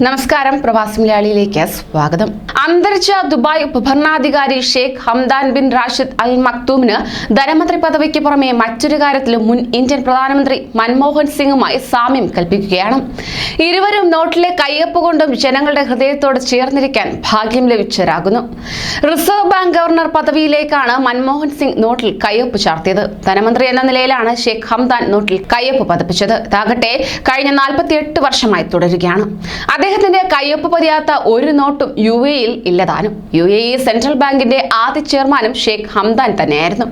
നമസ്കാരം പ്രവാസി മലയാളിയിലേക്ക് സ്വാഗതം. അന്തരിച്ച Dubai ഉപഭരണാധികാരി Sheikh Hamdan bin Rashid Al മക്തൂമിന് ധനമന്ത്രി പദവിക്ക് പുറമെ മറ്റൊരു കാര്യത്തിലും മുൻ ഇന്ത്യൻ പ്രധാനമന്ത്രി മൻമോഹൻ സിംഗുമായി സാമ്യം കൽപ്പിക്കുകയാണ്. ഇരുവരും നോട്ടിലെ കയ്യൊപ്പ് കൊണ്ടും ജനങ്ങളുടെ ഹൃദയത്തോട് ചേർന്നിരിക്കാൻ ഭാഗ്യം ലഭിച്ചവരാകുന്നു. റിസർവ് ബാങ്ക് ഗവർണർ പദവിയിലേക്കാണ് മൻമോഹൻ സിംഗ് നോട്ടിൽ കയ്യൊപ്പ് ചാർത്തിയത്. ധനമന്ത്രി എന്ന നിലയിലാണ് ഷെയ്ഖ് ഹംദാൻ നോട്ടിൽ കയ്യൊപ്പ് പതിപ്പിച്ചത്. ഇതാകട്ടെ കഴിഞ്ഞ നാൽപ്പത്തിയെട്ട് വർഷമായി തുടരുകയാണ്. അദ്ദേഹത്തിന്റെ കയ്യൊപ്പ് പതിയാത്ത ഒരു നോട്ടും യു എയിൽ ഇല്ലതാനും. യു എ സെൻട്രൽ ബാങ്കിന്റെ ആദ്യ ചെയർമാനും ഷെയ്ഖ് ഹംദാൻ തന്നെയായിരുന്നു.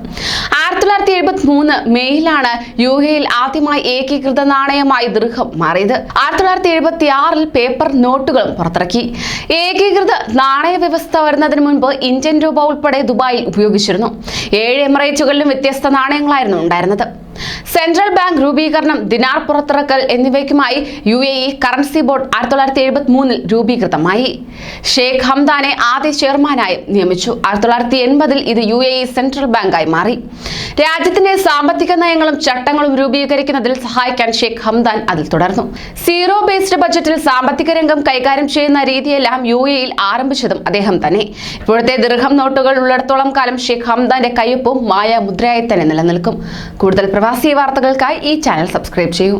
ആയിരത്തി തൊള്ളായിരത്തി എഴുപത്തി മൂന്ന് മെയ്യിലാണ് യു എയിൽ ആദ്യമായി ഏകീകൃത നാണയമായി ദൃഹം മാറിയത്. ആയിരത്തി തൊള്ളായിരത്തി എഴുപത്തി ആറിൽ പേപ്പർ നോട്ടുകളും പുറത്തിറക്കി. ഏകീകൃത നാണയ വ്യവസ്ഥ വരുന്നതിന് മുൻപ് ഇന്ത്യൻ രൂപ ഉൾപ്പെടെ ദുബായിൽ ഉപയോഗിച്ചിരുന്നു. ഏഴ് എമിറേറ്റുകളിലും വ്യത്യസ്ത നാണയങ്ങളായിരുന്നു ഉണ്ടായിരുന്നത്. സെൻട്രൽ ബാങ്ക് രൂപീകരണം ദിനാർ പുറത്തിറക്കൽ എന്നിവയ്ക്കുമായി U A E currency board ആയിരത്തി തൊള്ളായിരത്തി എഴുപത്തി മൂന്നിൽ രൂപീകൃതമായി. ഷെയ്ഖ് ഹംദാനെ ആദ്യ ചെയർമാനായും നിയമിച്ചു. ആയിരത്തി തൊള്ളായിരത്തി എൺപതിൽ ഇത് യു എ ഇ സെൻട്രൽ ബാങ്കായി മാറി. രാജ്യത്തിന്റെ സാമ്പത്തിക നയങ്ങളും ചട്ടങ്ങളും രൂപീകരിക്കുന്നതിൽ സഹായിക്കാൻ ഷെയ്ഖ് ഹംദാൻ അതിൽ തുടർന്നു. സീറോ ബേസ്ഡ് ബജറ്റിൽ സാമ്പത്തിക രംഗം കൈകാര്യം ചെയ്യുന്ന രീതിയെല്ലാം യു എയിൽ ആരംഭിച്ചതും അദ്ദേഹം തന്നെ. ഇപ്പോഴത്തെ ദീർഘം നോട്ടുകൾ ഉള്ളിടത്തോളം കാലം ഷെയ്ഖ് ഹംദാന്റെ കയ്യൊപ്പും മായ മുദ്രയായി തന്നെ നിലനിൽക്കും. കൂടുതൽ പ്രവാസി വാർത്തകൾക്കായി ഈ ചാനൽ സബ്സ്ക്രൈബ് ചെയ്യൂ.